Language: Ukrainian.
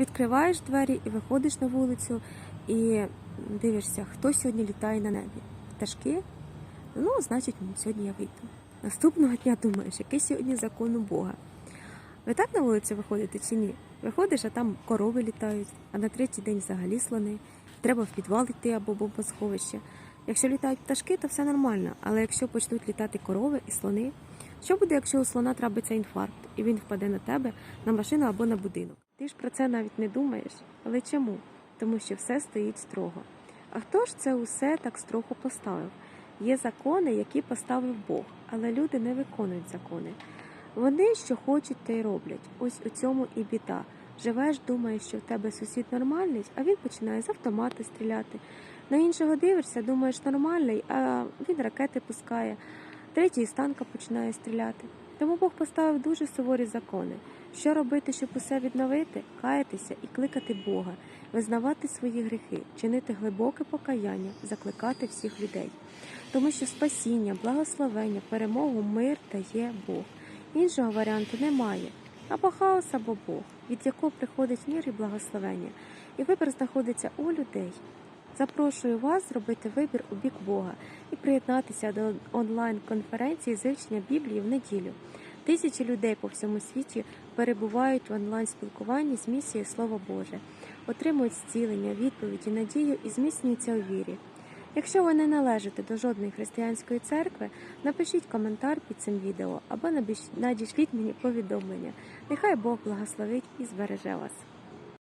Відкриваєш двері і виходиш на вулицю і дивишся, хто сьогодні літає на небі. Пташки? Ну, значить, сьогодні я вийду. Наступного дня думаєш, який сьогодні закон у Бога. Ви так на вулицю виходите чи ні? Виходиш, а там корови літають, а на третій день взагалі слони. Треба в підвал йти або бомбосховище. Якщо літають пташки, то все нормально. Але якщо почнуть літати корови і слони, що буде, якщо у слона трапиться інфаркт і він впаде на тебе, на машину або на будинок? Ти ж про це навіть не думаєш. Але чому? Тому що все стоїть строго. А хто ж це усе так строго поставив? Є закони, які поставив Бог, але люди не виконують закони. Вони що хочуть, те й роблять. Ось у цьому і біда. Живеш, думаєш, що в тебе сусід нормальний, а він починає з автомата стріляти. На іншого дивишся, думаєш нормальний, а він ракети пускає. Третій з танка починає стріляти. Тому Бог поставив дуже суворі закони. Що робити, щоб усе відновити? Каятися і кликати Бога, визнавати свої гріхи, чинити глибоке покаяння, закликати всіх людей. Тому що спасіння, благословення, перемогу, мир дає Бог. Іншого варіанту немає. Або хаос, або Бог, від якого приходить мир і благословення. І вибір знаходиться у людей. Запрошую вас зробити вибір у бік Бога і приєднатися до онлайн-конференції з вивчення Біблії в неділю. Тисячі людей по всьому світі перебувають в онлайн-спілкуванні з місією Слово Боже, отримують зцілення, відповіді, надію і зміцнюються у вірі. Якщо ви не належите до жодної християнської церкви, напишіть коментар під цим відео або надішліть мені повідомлення. Нехай Бог благословить і збереже вас.